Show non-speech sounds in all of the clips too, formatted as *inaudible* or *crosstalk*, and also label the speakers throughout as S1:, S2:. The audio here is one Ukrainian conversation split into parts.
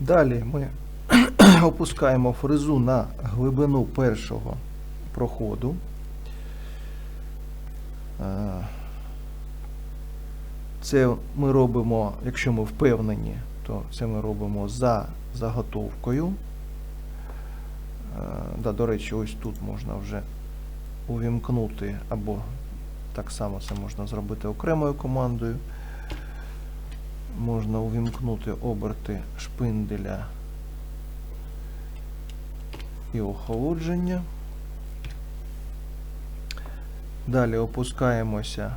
S1: Далі ми *clears throat* опускаємо фрезу на глибину першого проходу. Е, Це ми робимо, якщо ми впевнені, то це ми робимо за заготовкою. Е, Да, до речі, ось тут можна вже увімкнути, або так само це можна зробити окремою командою. Можна увімкнути оберти шпинделя і охолодження. Далі опускаємося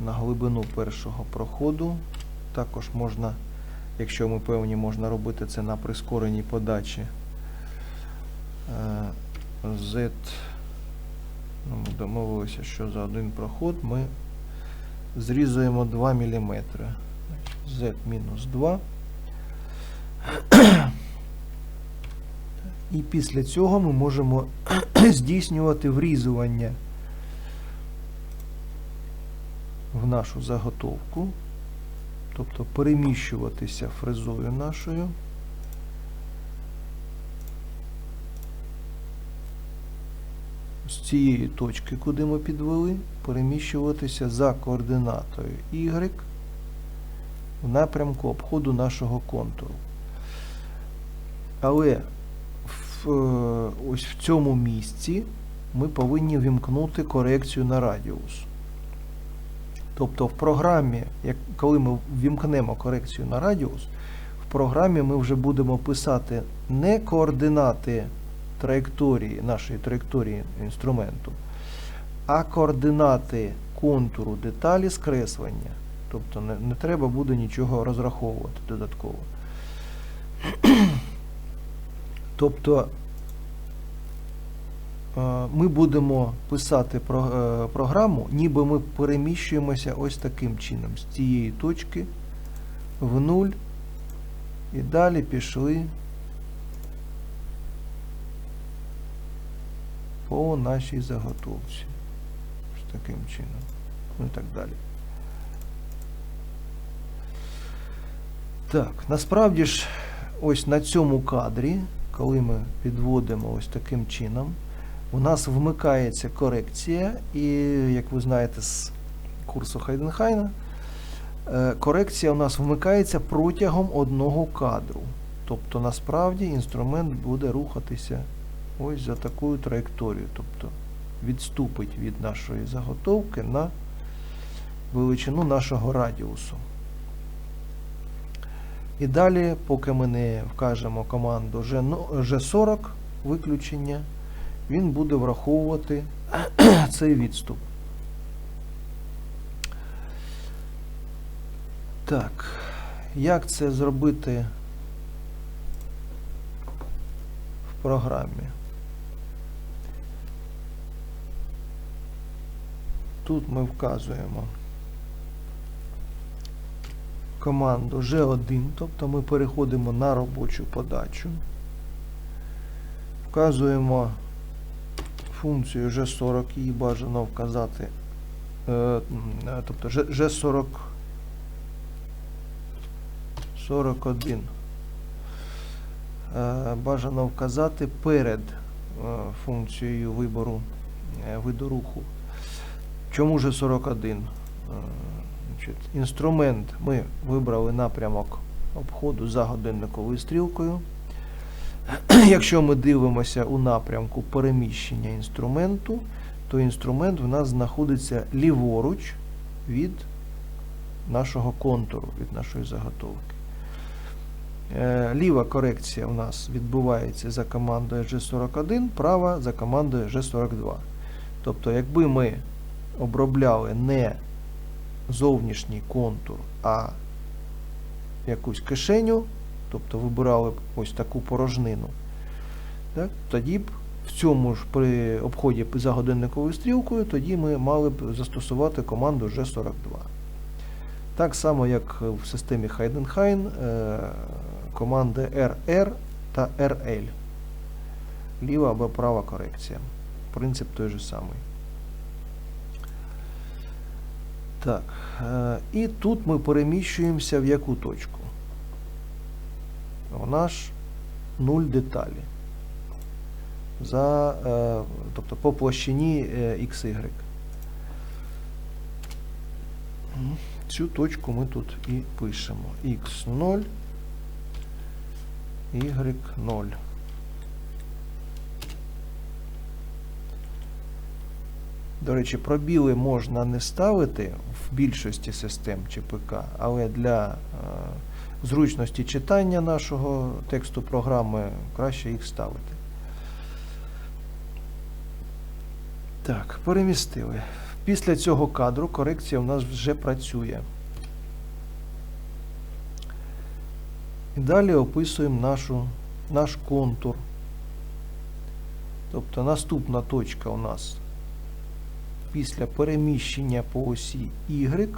S1: на глибину першого проходу. Також можна, якщо ми певні, можна робити це на прискореній подачі. Е, Z. Ну, Ми домовилися, що за один проход ми зрізуємо 2 мм. Z мінус 2. І після цього ми можемо *clears throat* здійснювати врізування в нашу заготовку, тобто переміщуватися фрезою нашою. З цієї точки, куди ми підвели, переміщуватися за координатою Y в напрямку обходу нашого контуру. Але в, е, ось в цьому місці ми повинні вімкнути корекцію на радіус. Тобто в програмі, як, коли ми вімкнемо корекцію на радіус, в програмі ми вже будемо писати не координати траєкторії, нашої траєкторії інструменту, а координати контуру деталі скреслення. Тобто не, не треба буде нічого розраховувати додатково. *clears throat* Тобто е, ми будемо писати е, програму, ніби ми переміщуємося ось таким чином, з цієї точки в нуль, і далі пішли по нашій заготовці. Ось таким чином. Ну і так далі. Так, насправді ж, ось на цьому кадрі, коли ми підводимо ось таким чином, у нас вмикається корекція, і, як ви знаєте, з курсу Хайденхайна, е, корекція у нас вмикається протягом одного кадру. Тобто, насправді, інструмент буде рухатися ось за такою траєкторією. Тобто відступить від нашої заготовки на величину нашого радіусу. І далі, поки ми не вкажемо команду G, ну, G40 виключення, він буде враховувати *clears throat* цей відступ. Так, як це зробити в програмі? Тут ми вказуємо команду G1, тобто ми переходимо на робочу подачу. Вказуємо функцію G40, її бажано вказати. е, Тобто G- G40 41. Е, Бажано вказати перед е, функцією вибору виду руху. Чому ж 41? Е, Значить, інструмент ми вибрали напрямок обходу за годинниковою стрілкою. *clears throat* Якщо ми дивимося у напрямку переміщення інструменту, то інструмент в нас знаходиться ліворуч від нашого контуру, від нашої заготовки. Е, Ліва корекція у нас відбувається за командою G41, права за командою G42. Тобто, якби ми обробляли не зовнішній контур, а якусь кишеню, тобто вибирали б ось таку порожнину, так, тоді б в цьому ж при обході за годинниковою стрілкою, тоді ми мали б застосувати команду G42. Так само, як в системі Heidenhain, е, команди RR та RL. Ліва або права корекція. Принцип той же самий. Так, е, і тут ми переміщуємося в яку точку? у нас 0 деталі. За, е, тобто по площині е, XY. Цю точку ми тут і пишемо. X0, Y0. До речі, пробіли можна не ставити в більшості систем ЧПК, але для е, зручності читання нашого тексту програми краще їх ставити. Так, перемістили. Після цього кадру корекція у нас вже працює. І далі описуємо нашу, наш контур. Тобто наступна точка у нас після переміщення по осі Y.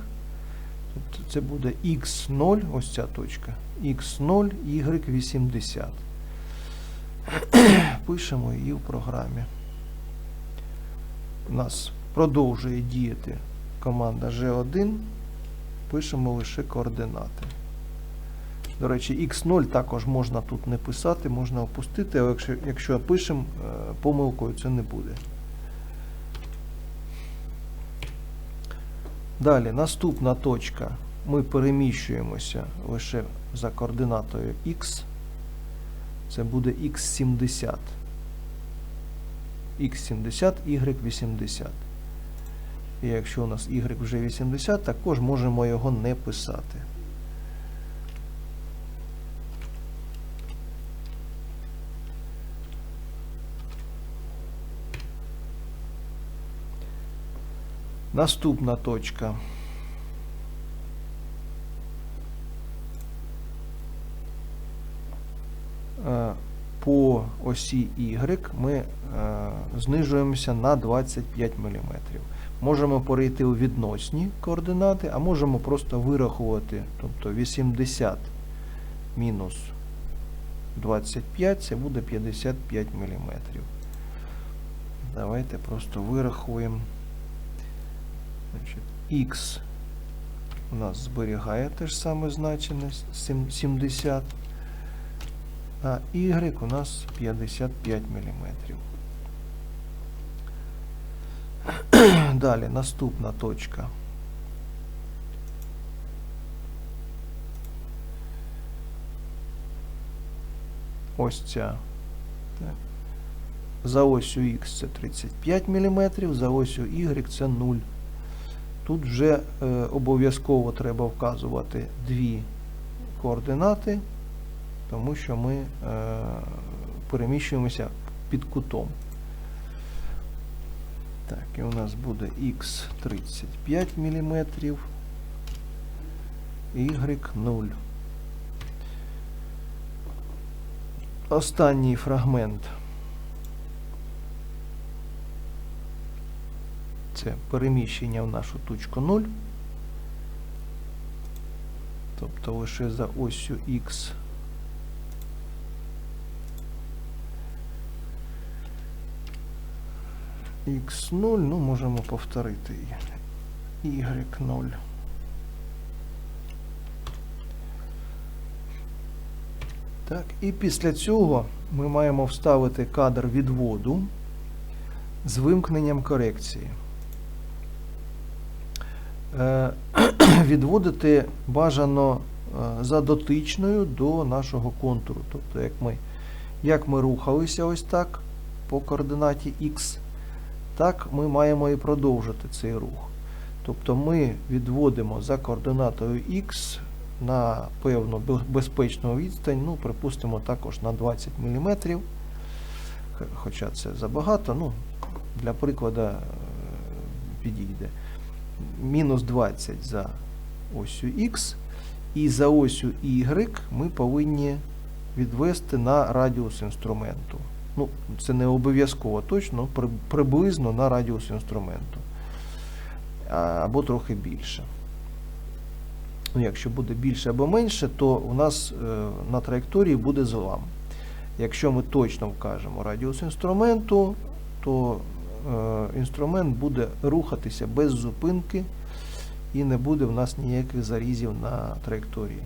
S1: Тобто це буде X0, ось ця точка. X0, Y80. *clears throat* Пишемо її в програмі. У нас продовжує діяти команда G1. Пишемо лише координати. До речі, X0 також можна тут не писати, можна опустити, але якщо, якщо пишемо, е, помилкою це не буде. Далі, наступна точка. Ми переміщуємося лише за координатою X. Це буде X70. X70, Y80. І якщо у нас Y вже 80, також можемо його не писати. Наступна точка. Е, По осі Y ми е, знижуємося на 25 мм. Можемо перейти у відносні координати, а можемо просто вирахувати, тобто 80 мінус 25 це буде 55 мм. Давайте просто вирахуємо. Значить, X у нас зберігає те ж саме значення 70, а Y у нас 55 мм. *clears throat* Далі наступна точка. Ось ця. Так. За осью X це 35 мм, за осью Y це 0 Тут вже е, обов'язково треба вказувати дві координати, тому що ми е, переміщуємося під кутом. Так, і у нас буде X 35 мм, Y 0. Останній фрагмент. Це переміщення в нашу точку 0. Тобто лише за осью X. X0, ну можемо повторити. Y0. Так, і після цього ми маємо вставити кадр відводу з вимкненням корекції. Е, *clears throat* відводити бажано е, за дотичною до нашого контуру. Тобто, як ми, як ми рухалися ось так по координаті X, так ми маємо і продовжити цей рух. Тобто ми відводимо за координатою X на певну безпечну відстань, ну, припустимо, також на 20 мм. Хоча це забагато, ну, для прикладу е, підійде мінус 20 за осю Х, і за осю Y ми повинні відвести на радіус інструменту. Ну, Це не обов'язково точно, приблизно на радіус інструменту. Або трохи більше. Ну, Якщо буде більше або менше, то у нас е, на траєкторії буде злам. Якщо ми точно вкажемо радіус інструменту, то інструмент буде рухатися без зупинки і не буде в нас ніяких зарізів на траєкторії.